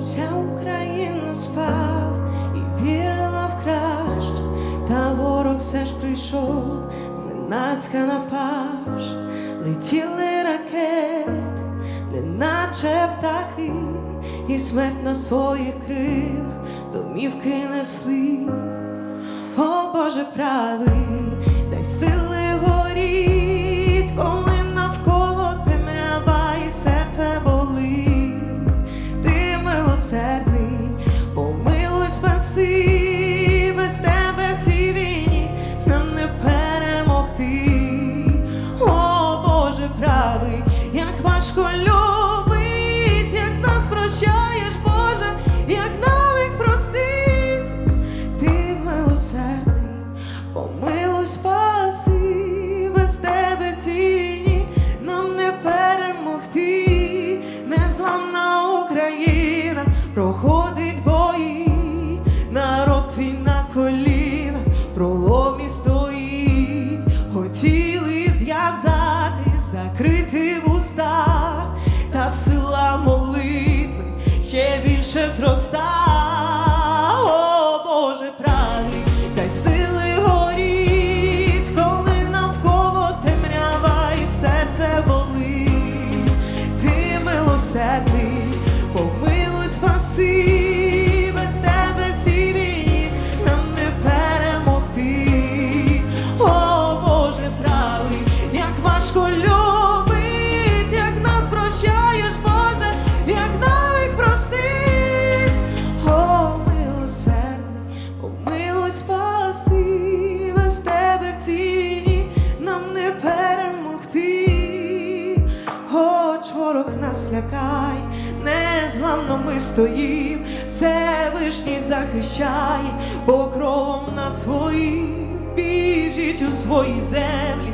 Вся Україна спала і вірила в краще, та ворог все ж прийшов, зненацька напавш, летіли ракети, неначе птахи, і смерть на своїх крилах домівки несли. О Боже правий, дай сили важко любить, як нас прощаєш, Боже, як навік простить. Ти милосердний, помилуй спаси, без тебе в ціні нам не перемогти, незламна Україна проходить бої, народ твій на колінах, проломі стоїть, хотіли зв'язати, закрити сила молитви ще більше зроста. О, Боже правий, дай сили горіть, коли навколо темрява і серце болить. Ти милосердний, помилуй спаси, без тебе ворог нас лякай, незламно ми стоїм, Всевишній захищає, покров на своїм, біжіть у свої землі,